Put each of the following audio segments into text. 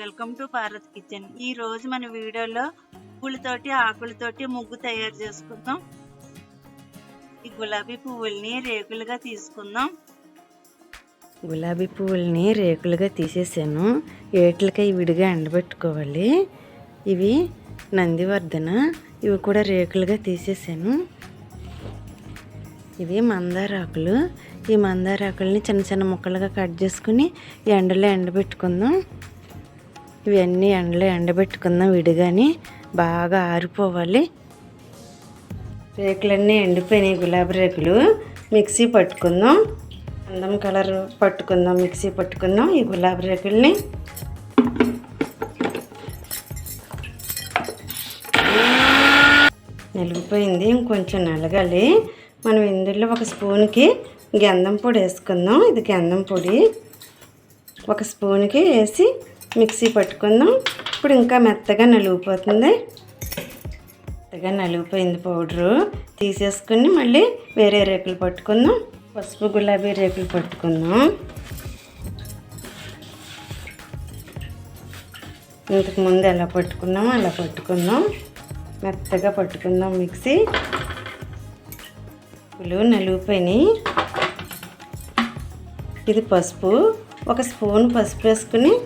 Welcome to Bharat kitchen. ఈ రోజు మన వీడియోలో పూలతోటి ఆకులతోటి ముగ్గు తయారు చేసుకుందాం. ఈ గులాబీ పువ్వుల్ని రేకులుగా తీసుకుందాం. గులాబీ పువ్వుల్ని రేకులుగా తీసేసాను. ఏట్లకై విడిగా ఎండబెట్టుకోవాలి. ఇవి నందివర్ధన ఇవి కూడా రేకులుగా తీసేసాను. ఇవి మందారాకులు. ఈ మందారాకుల్ని చిన్న చిన్న ముక్కలుగా కట్ చేసుకుని ఎండలో ఎండబెట్టుకుందాం. ఇవన్నీ ఎండలో ఎండబెట్టుకుందాం విడిగాని బాగా ఆరిపోవాలి. రేకులన్నీ ఎండిపోయినాయి గులాబీ రేకులు. మిక్సీ పట్టుకుందాం. అందం కలర్ పట్టుకుందాం మిక్సీ పట్టుకుందాం ఈ గులాబీ రేకుల్ని. నలిగిపోయింది ఇంకొంచెం నలగాలి. మనం ఇందులో ఒక స్పూన్కి గంధం పొడి వేసుకుందాం. ఇది గంధం పొడి. ఒక స్పూన్కి వేసి మిక్సీ పట్టుకుందాం. ఇప్పుడు ఇంకా మెత్తగా నలిగిపోతుంది. మెత్తగా నలిగిపోయింది పౌడరు. తీసేసుకుని మళ్ళీ వేరే రేకులు పట్టుకుందాం. పసుపు గులాబీ రేకులు పట్టుకుందాం. ఇంతకు ముందు ఎలా పట్టుకున్నామో అలా పట్టుకుందాం. మెత్తగా పట్టుకుందాం మిక్సీ. పులు నలిగిపోయినాయి. ఇది పసుపు. ఒక స్పూన్ పసుపు వేసుకుని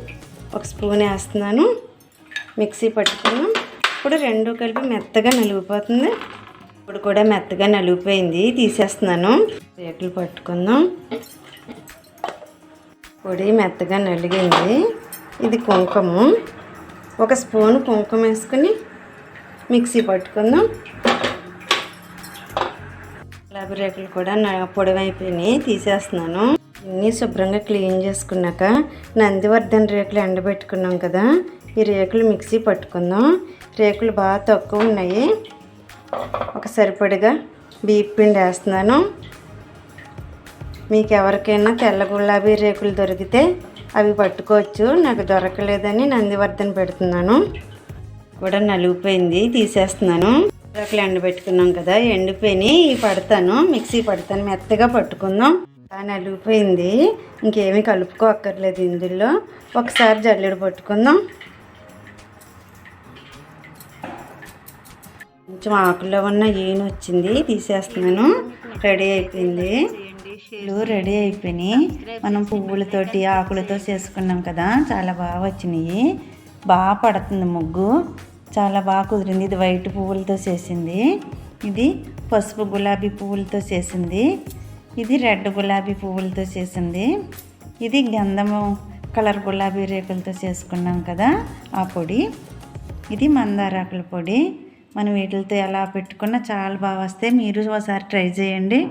ఒక స్పూన్ వేస్తున్నాను. మిక్సీ పట్టుకున్నాం. ఇప్పుడు రెండు కలిపి మెత్తగా నలిగిపోతుంది. ఇప్పుడు కూడా మెత్తగా నలిగిపోయింది. తీసేస్తున్నాను. రేకులు పట్టుకుందాం. పొడి మెత్తగా నలిగింది. ఇది కుంకుమ. ఒక స్పూన్ కుంకుమ వేసుకుని మిక్సీ పట్టుకుందాం. గులాబీ రేకులు కూడా నా పొడవైపోయినాయి. తీసేస్తున్నాను. అన్నీ శుభ్రంగా క్లీన్ చేసుకున్నాక నందివర్ధన్ రేకులు ఎండబెట్టుకున్నాం కదా ఈ రేకులు మిక్సీ పట్టుకుందాం. రేకులు బాగా తక్కువ ఉన్నాయి. ఒక సరిపడిగా బీప్ పిండి వేస్తున్నాను. మీకు ఎవరికైనా తెల్ల గులాబీ రేకులు దొరికితే అవి పట్టుకోవచ్చు. నాకు దొరకలేదని నందివర్ధన్ పెడుతున్నాను. కూడా నలిగిపోయింది తీసేస్తున్నాను. రేకులు ఎండబెట్టుకున్నాం కదా ఎండిపోయినాయి. పడతాను మిక్సీ పడతాను మెత్తగా పట్టుకుందాం. నలిగిపోయింది. ఇంకేమీ కలుపుకోక్కర్లేదు ఇందులో. ఒకసారి జల్లెడ పట్టుకుందాం. కొంచెం ఆకుల్లో ఉన్న ఏను వచ్చింది తీసేస్తున్నాను. రెడీ అయిపోయింది. పూలు రెడీ అయిపోయినాయి. మనం పువ్వులతోటి ఆకులతో చేసుకున్నాం కదా. చాలా బాగా వచ్చినాయి. బాగా పడుతుంది ముగ్గు. చాలా బాగా కుదిరింది. ఇది వైట్ పువ్వులతో చేసింది. ఇది పసుపు గులాబీ పువ్వులతో చేసింది. ఇది రెడ్ గులాబీ పువ్వులతో చేసింది. ఇది గంధము కలర్ గులాబీ రేకులతో చేసుకున్నాం కదా ఆ పొడి. ఇది మందారాకుల పొడి. మనం వీటితో ఎలా పెట్టుకున్నా చాలా బాగా వస్తాయి. మీరు ఒకసారి ట్రై చేయండి.